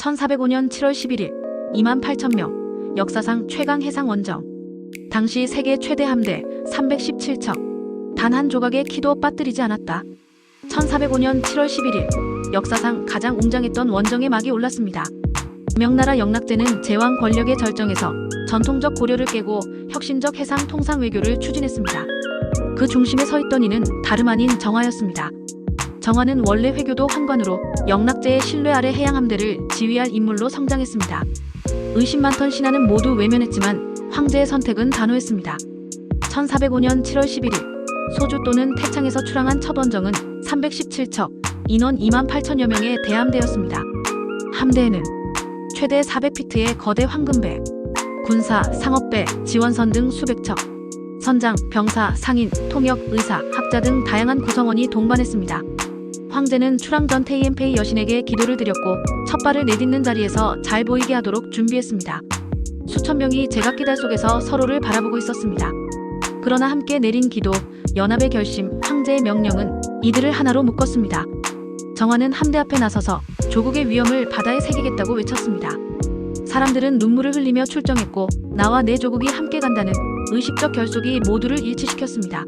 1405년 7월 11일 2만 8천 명 역사상 최강 해상 원정 당시 세계 최대 함대 317척 단 한 조각의 키도 빠뜨리지 않았다. 1405년 7월 11일 역사상 가장 웅장했던 원정의 막이 올랐습니다. 명나라 영락제는 제왕 권력의 절정에서 전통적 고려를 깨고 혁신적 해상 통상 외교를 추진했습니다. 그 중심에 서 있던 이는 다름 아닌 정화였습니다. 정화는 원래 회교도 환관으로 영락제의 신뢰 아래 해양 함대를 지휘할 인물로 성장했습니다. 의심 많던 신하는 모두 외면했지만 황제의 선택은 단호했습니다. 1405년 7월 11일 소주 또는 태창에서 출항한 첫 원정은 317척, 인원 2만 8천여 명의 대함대였습니다. 함대에는 최대 400피트의 거대 황금배, 군사, 상업배, 지원선 등 수백 척, 선장, 병사, 상인, 통역, 의사, 학자 등 다양한 구성원이 동반했습니다. 황제는 출항 전 테이엠페이 여신에게 기도를 드렸고 첫 발을 내딛는 자리에서 잘 보이게 하도록 준비했습니다. 수천 명이 제각기달 속에서 서로를 바라보고 있었습니다. 그러나 함께 내린 기도, 연합의 결심, 황제의 명령은 이들을 하나로 묶었습니다. 정화는 함대 앞에 나서서 조국의 위험을 바다에 새기겠다고 외쳤습니다. 사람들은 눈물을 흘리며 출정했고 나와 내 조국이 함께 간다는 의식적 결속이 모두를 일치시켰습니다.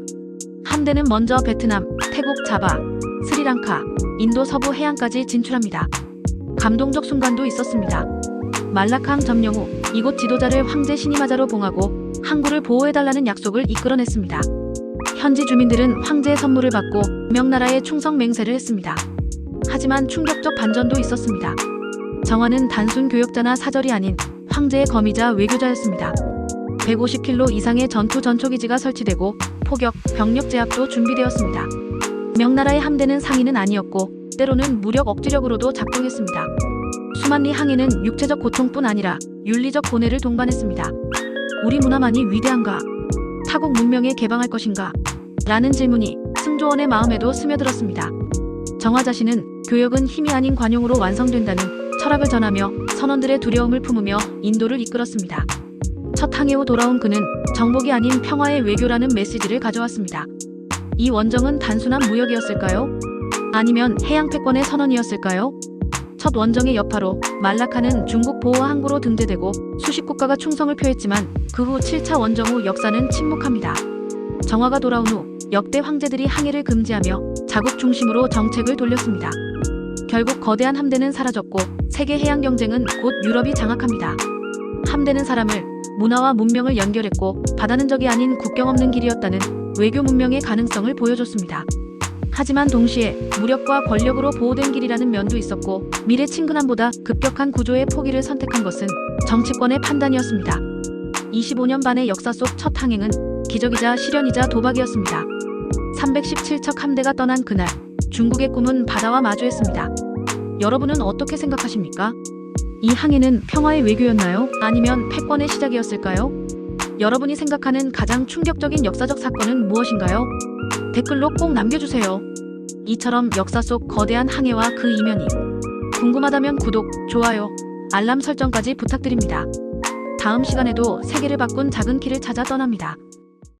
함대는 먼저 베트남, 태국 자바, 스리랑카, 인도 서부 해안까지 진출합니다. 감동적 순간도 있었습니다. 말라캉 점령 후 이곳 지도자를 황제 신임하자로 봉하고 항구를 보호해달라는 약속을 이끌어냈습니다. 현지 주민들은 황제의 선물을 받고 명나라에 충성 맹세를 했습니다. 하지만 충격적 반전도 있었습니다. 정화는 단순 교역자나 사절이 아닌 황제의 거미자 외교자였습니다. 150킬로 이상의 전투 전초기지가 설치되고 포격, 병력 제압도 준비되었습니다. 명나라의 함대는 상인은 아니었고 때로는 무력 억지력으로도 작동했습니다. 수만 리 항해는 육체적 고통뿐 아니라 윤리적 고뇌를 동반했습니다. 우리 문화만이 위대한가? 타국 문명에 개방할 것인가? 라는 질문이 승조원의 마음에도 스며들었습니다. 정화 자신은 교역은 힘이 아닌 관용으로 완성된다는 철학을 전하며 선원들의 두려움을 품으며 인도를 이끌었습니다. 첫 항해 후 돌아온 그는 정복이 아닌 평화의 외교라는 메시지를 가져왔습니다. 이 원정은 단순한 무역이었을까요? 아니면 해양 패권의 선언이었을까요? 첫 원정의 여파로 말라카는 중국 보호 항구로 등재되고 수십 국가가 충성을 표했지만 그 후 7차 원정 후 역사는 침묵합니다. 정화가 돌아온 후 역대 황제들이 항해를 금지하며 자국 중심으로 정책을 돌렸습니다. 결국 거대한 함대는 사라졌고 세계 해양 경쟁은 곧 유럽이 장악합니다. 함대는 사람을 문화와 문명을 연결했고 바다는 적이 아닌 국경 없는 길이었다는 외교 문명의 가능성을 보여줬습니다. 하지만 동시에 무력과 권력으로 보호된 길이라는 면도 있었고 미래 친근함보다 급격한 구조의 포기를 선택한 것은 정치권의 판단이었습니다. 25년 반의 역사 속 첫 항행은 기적이자 실현이자 도박이었습니다. 317척 함대가 떠난 그날 중국의 꿈은 바다와 마주했습니다. 여러분은 어떻게 생각하십니까? 이 항해는 평화의 외교였나요? 아니면 패권의 시작이었을까요? 여러분이 생각하는 가장 충격적인 역사적 사건은 무엇인가요? 댓글로 꼭 남겨주세요. 이처럼 역사 속 거대한 항해와 그 이면이 궁금하다면 구독, 좋아요, 알람 설정까지 부탁드립니다. 다음 시간에도 세계를 바꾼 작은 키를 찾아 떠납니다.